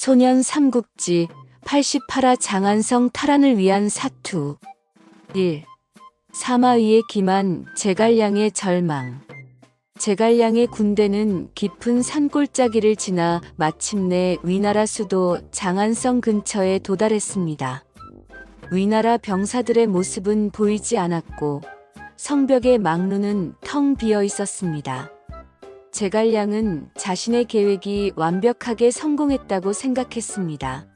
소년 삼국지 88화 장안성 탈환을 위한 사투 1. 사마위의 기만 제갈량의 절망 제갈량의 군대는 깊은 산골짜기를 지나 마침내 위나라 수도 장안성 근처에 도달했습니다. 위나라 병사들의 모습은 보이지 않았고 성벽의 망루는 텅 비어 있었습니다. 제갈량은 자신의 계획이 완벽하게 성공했다고 생각했습니다.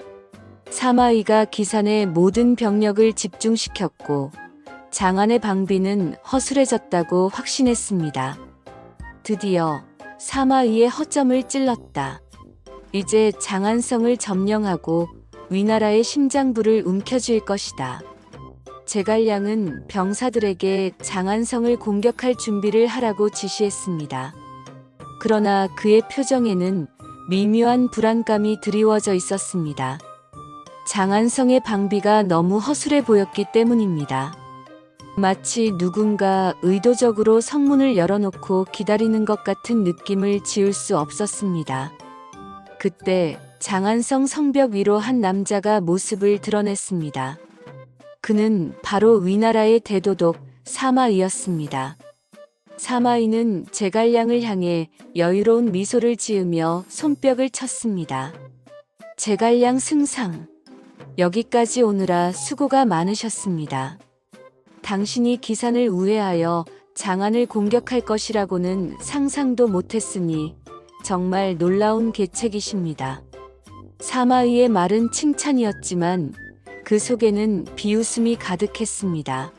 사마이가 기산의 모든 병력을 집중시켰고 장안의 방비는 허술해졌다고 확신했습니다. 드디어 사마이의 허점을 찔렀다. 이제 장안성을 점령하고 위나라의 심장부를 움켜쥘 것이다. 제갈량은 병사들에게 장안성을 공격할 준비를 하라고 지시했습니다. 그러나 그의 표정에는 미묘한 불안감이 드리워져 있었습니다. 장안성의 방비가 너무 허술해 보였기 때문입니다. 마치 누군가 의도적으로 성문을 열어놓고 기다리는 것 같은 느낌을 지울 수 없었습니다. 그때 장안성 성벽 위로 한 남자가 모습을 드러냈습니다. 그는 바로 위나라의 대도독 사마이였습니다. 사마이는 제갈량을 향해 여유로운 미소를 지으며 손뼉을 쳤습니다. 제갈량 승상. 여기까지 오느라 수고가 많으셨습니다. 당신이 기산을 우회하여 장안을 공격할 것이라고는 상상도 못했으니 정말 놀라운 계책이십니다. 사마이의 말은 칭찬이었지만 그 속에는 비웃음이 가득했습니다.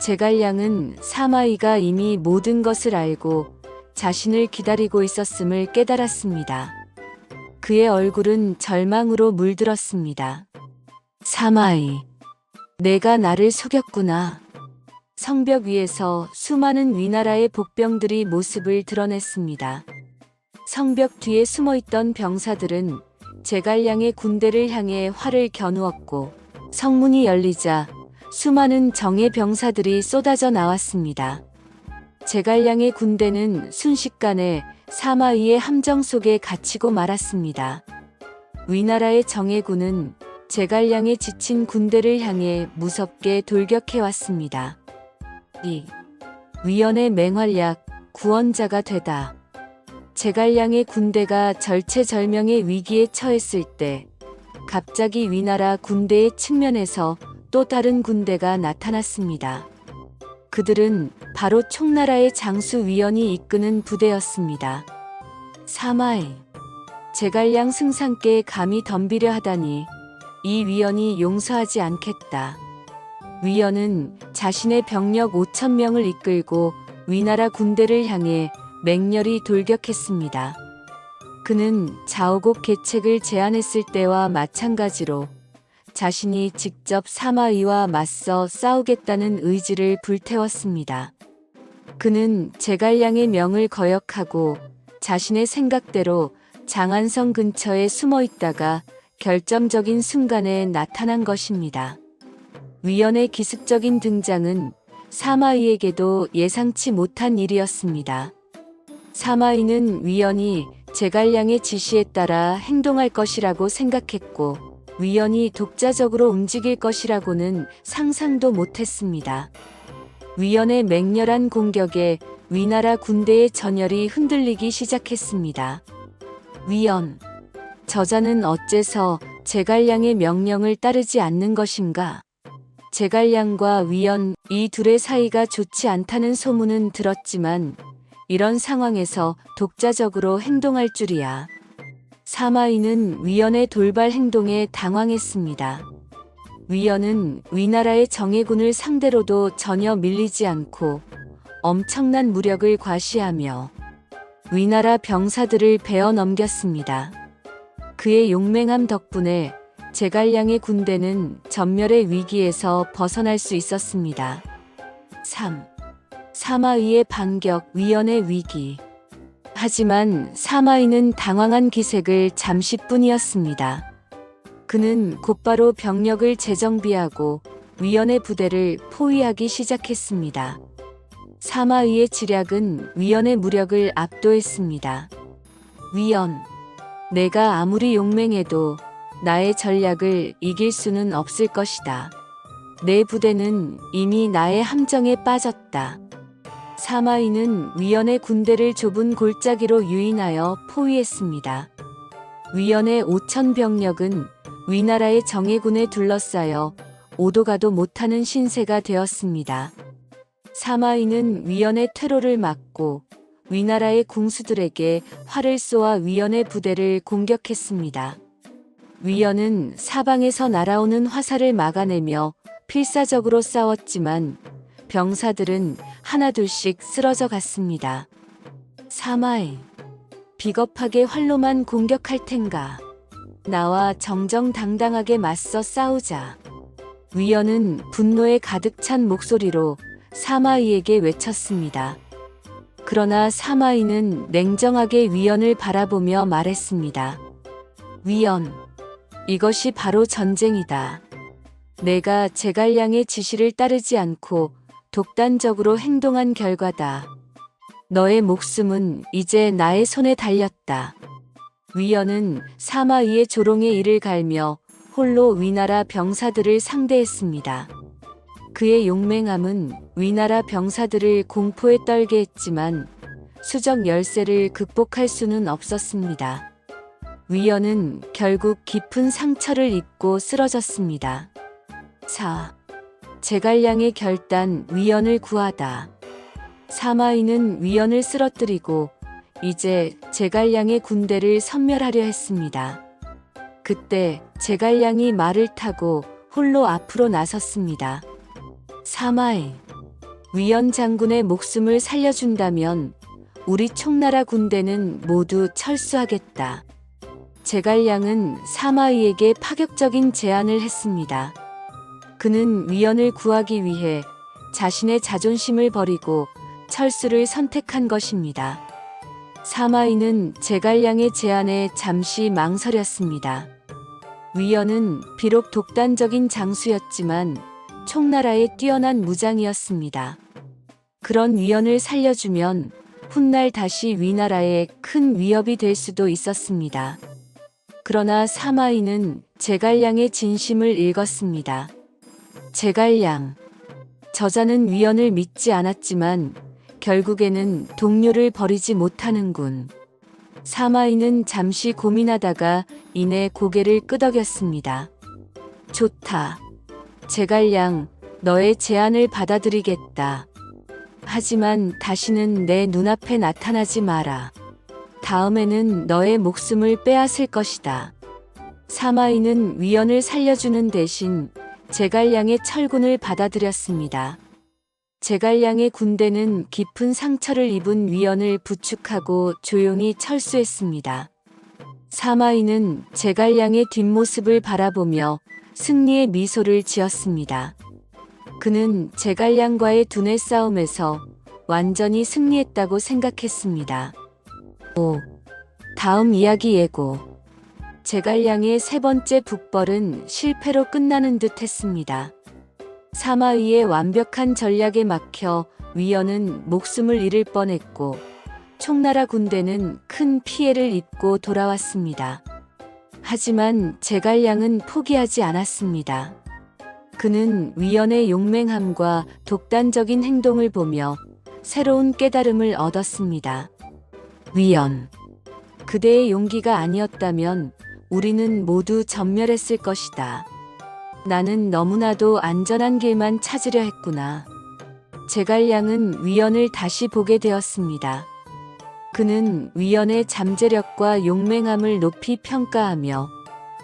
제갈량은 사마이가 이미 모든 것을 알고 자신을 기다리고 있었음을 깨달았습니다. 그의 얼굴은 절망으로 물들었습니다. 사마이, 내가 나를 속였구나. 성벽 위에서 수많은 위나라의 복병들이 모습을 드러냈습니다. 성벽 뒤에 숨어있던 병사들은 제갈량의 군대를 향해 활을 겨누었고 성문이 열리자 수많은 정예 병사들이 쏟아져 나왔습니다. 제갈량의 군대는 순식간에 사마위의 함정 속에 갇히고 말았습니다. 위나라의 정예군은 제갈량의 지친 군대를 향해 무섭게 돌격해 왔습니다. 2. 위원의 맹활약 구원자가 되다. 제갈량의 군대가 절체절명의 위기에 처했을 때 갑자기 위나라 군대의 측면에서 또 다른 군대가 나타났습니다. 그들은 바로 총나라의 장수 위원이 이끄는 부대였습니다. 사마이 제갈량 승상께 감히 덤비려 하다니 이 위원이 용서하지 않겠다. 위원은 자신의 병력 5천 명을 이끌고 위나라 군대를 향해 맹렬히 돌격했습니다. 그는 자오곡 계책을 제안했을 때와 마찬가지로 자신이 직접 사마이와 맞서 싸우겠다는 의지를 불태웠습니다. 그는 제갈량의 명을 거역하고 자신의 생각대로 장안성 근처에 숨어 있다가 결정적인 순간에 나타난 것입니다. 위원의 기습적인 등장은 사마이에게도 예상치 못한 일이었습니다. 사마이는 위원이 제갈량의 지시에 따라 행동할 것이라고 생각했고 위원이 독자적으로 움직일 것이라고는 상상도 못했습니다. 위원의 맹렬한 공격에 위나라 군대의 전열이 흔들리기 시작했습니다. 위원, 저자는 어째서 제갈량의 명령을 따르지 않는 것인가? 제갈량과 위원 이 둘의 사이가 좋지 않다는 소문은 들었지만 이런 상황에서 독자적으로 행동할 줄이야. 사마이는 위원의 돌발 행동에 당황했습니다. 위원은 위나라의 정예군을 상대로도 전혀 밀리지 않고 엄청난 무력을 과시하며 위나라 병사들을 베어 넘겼습니다. 그의 용맹함 덕분에 제갈량의 군대는 전멸의 위기에서 벗어날 수 있었습니다. 3. 사마이의 반격 위원의 위기. 하지만 사마이는 당황한 기색을 잠시뿐이었습니다. 그는 곧바로 병력을 재정비하고 위원의 부대를 포위하기 시작했습니다. 사마이의 지략은 위원의 무력을 압도했습니다. 위원, 내가 아무리 용맹해도 나의 전략을 이길 수는 없을 것이다. 내 부대는 이미 나의 함정에 빠졌다. 사마이는 위연의 군대를 좁은 골짜기로 유인하여 포위했습니다. 위연의 5천 병력은 위나라의 정예군에 둘러싸여 오도 가도 못하는 신세가 되었습니다. 사마이는 위연의 퇴로를 막고 위나라의 궁수들에게 활을 쏘아 위연의 부대를 공격했습니다. 위연은 사방에서 날아오는 화살을 막아내며 필사적으로 싸웠지만 병사들은 하나둘씩 쓰러져 갔습니다. 사마이, 비겁하게 활로만 공격할 텐가. 나와 정정당당하게 맞서 싸우자. 위연은 분노에 가득 찬 목소리로 사마이에게 외쳤습니다. 그러나 사마이는 냉정하게 위연을 바라보며 말했습니다. 위연, 이것이 바로 전쟁이다. 내가 제갈량의 지시를 따르지 않고 독단적으로 행동한 결과다. 너의 목숨은 이제 나의 손에 달렸다. 위연은 사마이의 조롱의 이를 갈며 홀로 위나라 병사들을 상대했습니다. 그의 용맹함은 위나라 병사들을 공포에 떨게 했지만 수적 열세를 극복할 수는 없었습니다. 위연은 결국 깊은 상처를 입고 쓰러졌습니다. 4. 제갈량의 결단 위연을 구하다. 사마이는 위연을 쓰러뜨리고 이제 제갈량의 군대를 섬멸하려 했습니다. 그때 제갈량이 말을 타고 홀로 앞으로 나섰습니다. 사마이, 위연 장군의 목숨을 살려준다면 우리 총나라 군대는 모두 철수하겠다. 제갈량은 사마이에게 파격적인 제안을 했습니다. 그는 위연을 구하기 위해 자신의 자존심을 버리고 철수를 선택한 것입니다. 사마이는 제갈량의 제안에 잠시 망설였습니다. 위연은 비록 독단적인 장수였지만 총나라의 뛰어난 무장이었습니다. 그런 위연을 살려주면 훗날 다시 위나라에 큰 위협이 될 수도 있었습니다. 그러나 사마이는 제갈량의 진심을 읽었습니다. 제갈량. 저자는 위연을 믿지 않았지만 결국에는 동료를 버리지 못하는군. 사마이는 잠시 고민하다가 이내 고개를 끄덕였습니다. 좋다. 제갈량, 너의 제안을 받아들이겠다. 하지만 다시는 내 눈앞에 나타나지 마라. 다음에는 너의 목숨을 빼앗을 것이다. 사마이는 위연을 살려주는 대신 제갈량의 철군을 받아들였습니다. 제갈량의 군대는 깊은 상처를 입은 위연을 부축하고 조용히 철수했습니다. 사마이는 제갈량의 뒷모습을 바라보며 승리의 미소를 지었습니다. 그는 제갈량과의 두뇌 싸움에서 완전히 승리했다고 생각했습니다. 5. 다음 이야기 예고. 제갈량의 세 번째 북벌은 실패로 끝나는 듯 했습니다. 사마위의 완벽한 전략에 막혀 위연은 목숨을 잃을 뻔했고 총나라 군대는 큰 피해를 입고 돌아왔습니다. 하지만 제갈량은 포기하지 않았습니다. 그는 위연의 용맹함과 독단적인 행동을 보며 새로운 깨달음을 얻었습니다. 위연. 그대의 용기가 아니었다면 우리는 모두 전멸했을 것이다. 나는 너무나도 안전한 길만 찾으려 했구나. 제갈량은 위연을 다시 보게 되었습니다. 그는 위연의 잠재력과 용맹함을 높이 평가하며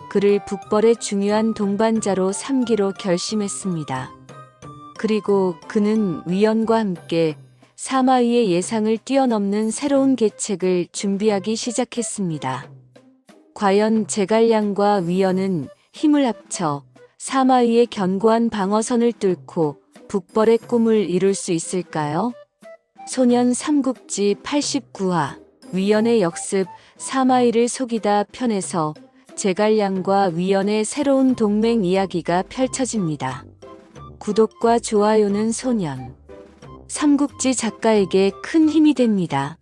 그를 북벌의 중요한 동반자로 삼기로 결심했습니다. 그리고 그는 위연과 함께 사마위의 예상을 뛰어넘는 새로운 계책을 준비하기 시작했습니다. 과연 제갈량과 위연은 힘을 합쳐 사마위의 견고한 방어선을 뚫고 북벌의 꿈을 이룰 수 있을까요? 소년 삼국지 89화 위연의 역습 사마이를 속이다 편에서 제갈량과 위연의 새로운 동맹 이야기가 펼쳐집니다. 구독과 좋아요는 소년 삼국지 작가에게 큰 힘이 됩니다.